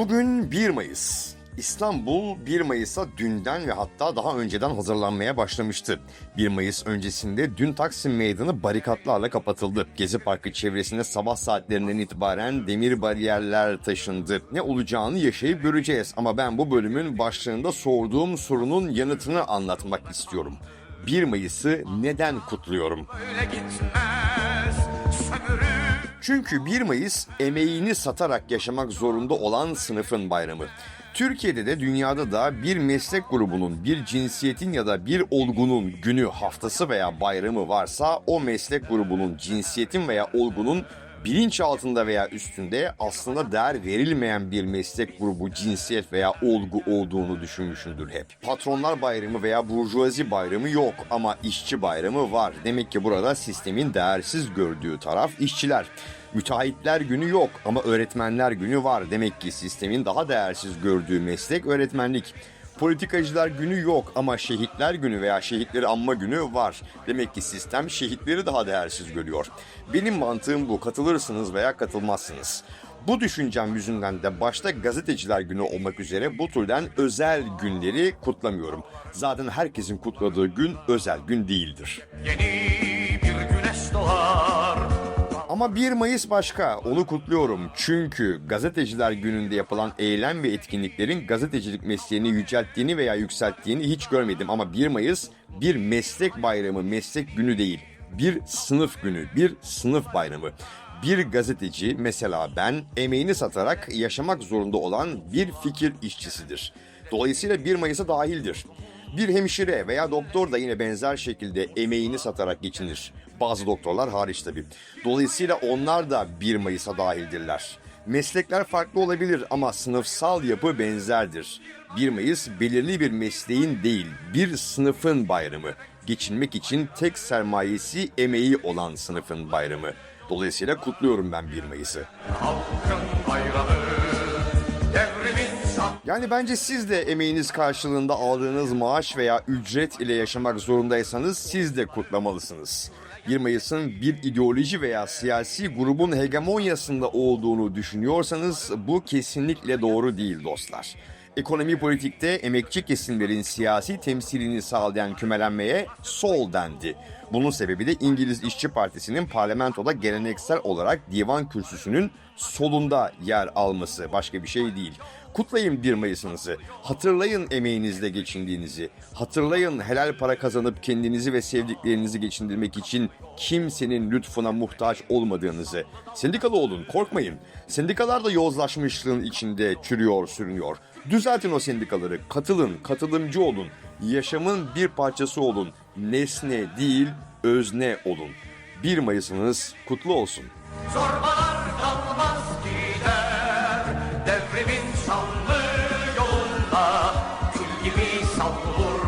Bugün 1 Mayıs. İstanbul 1 Mayıs'a dünden ve hatta daha önceden hazırlanmaya başlamıştı. 1 Mayıs öncesinde dün Taksim Meydanı barikatlarla kapatıldı. Gezi Parkı çevresinde sabah saatlerinden itibaren demir bariyerler taşındı. Ne olacağını yaşayıp göreceğiz ama ben bu bölümün başlığında sorduğum sorunun yanıtını anlatmak istiyorum. 1 Mayıs'ı neden kutluyorum? öyle gitmez Çünkü 1 Mayıs emeğini satarak yaşamak zorunda olan sınıfın bayramı. Türkiye'de de dünyada da bir meslek grubunun, bir cinsiyetin ya da bir olgunun günü, haftası veya bayramı varsa o meslek grubunun, cinsiyetin veya olgunun bilinç altında veya üstünde aslında değer verilmeyen bir meslek grubu, cinsiyet veya olgu olduğunu düşünmüşündür hep. Patronlar bayramı veya burjuvazi bayramı yok ama işçi bayramı var. Demek ki burada sistemin değersiz gördüğü taraf işçiler. Müteahhitler günü yok ama öğretmenler günü var. Demek ki sistemin daha değersiz gördüğü meslek öğretmenlik. Politikacılar günü yok ama şehitler günü veya şehitleri anma günü var. Demek ki sistem şehitleri daha değersiz görüyor. Benim mantığım bu. Katılırsınız veya katılmazsınız. Bu düşüncem yüzünden de başta gazeteciler günü olmak üzere bu türden özel günleri kutlamıyorum. Zaten herkesin kutladığı gün özel gün değildir. yeni bir güneş doğar Ama 1 Mayıs başka, onu kutluyorum. Çünkü gazeteciler gününde yapılan eylem ve etkinliklerin gazetecilik mesleğini yücelttiğini veya yükselttiğini hiç görmedim. Ama 1 Mayıs bir meslek bayramı, meslek günü değil. Bir sınıf günü, bir sınıf bayramı. Bir gazeteci, mesela ben, emeğini satarak yaşamak zorunda olan bir fikir işçisidir. Dolayısıyla 1 Mayıs'a dahildir. Bir hemşire veya doktor da yine benzer şekilde emeğini satarak geçinir. Bazı doktorlar hariç tabii. Dolayısıyla onlar da 1 Mayıs'a dahildirler. Meslekler farklı olabilir ama sınıfsal yapı benzerdir. 1 Mayıs belirli bir mesleğin değil, bir sınıfın bayramı. Geçinmek için tek sermayesi emeği olan sınıfın bayramı. Dolayısıyla kutluyorum ben 1 Mayıs'ı. halkın Yani bence siz de emeğiniz karşılığında aldığınız maaş veya ücret ile yaşamak zorundaysanız siz de kutlamalısınız. 1 Mayıs'ın bir ideoloji veya siyasi grubun hegemonyasında olduğunu düşünüyorsanız bu kesinlikle doğru değil dostlar. Ekonomi politikte emekçi kesimlerin siyasi temsilini sağlayan kümelenmeye sol dendi. Bunun sebebi de İngiliz İşçi Partisi'nin parlamentoda geleneksel olarak divan kürsüsünün solunda yer alması başka bir şey değil. Kutlayın 1 Mayıs'ınızı. Hatırlayın emeğinizle geçindiğinizi. Hatırlayın helal para kazanıp kendinizi ve sevdiklerinizi geçindirmek için kimsenin lütfuna muhtaç olmadığınızı. Sendikalı olun, korkmayın. Sendikalar da yozlaşmışlığın içinde çürüyor, sürünüyor. Düzeltin o sendikaları, katılın, katılımcı olun. Yaşamın bir parçası olun. Nesne değil, özne olun. 1 Mayıs'ınız kutlu olsun. zorbalar kalmaz gider devrimin şanlı yolunda kül gibi savrulur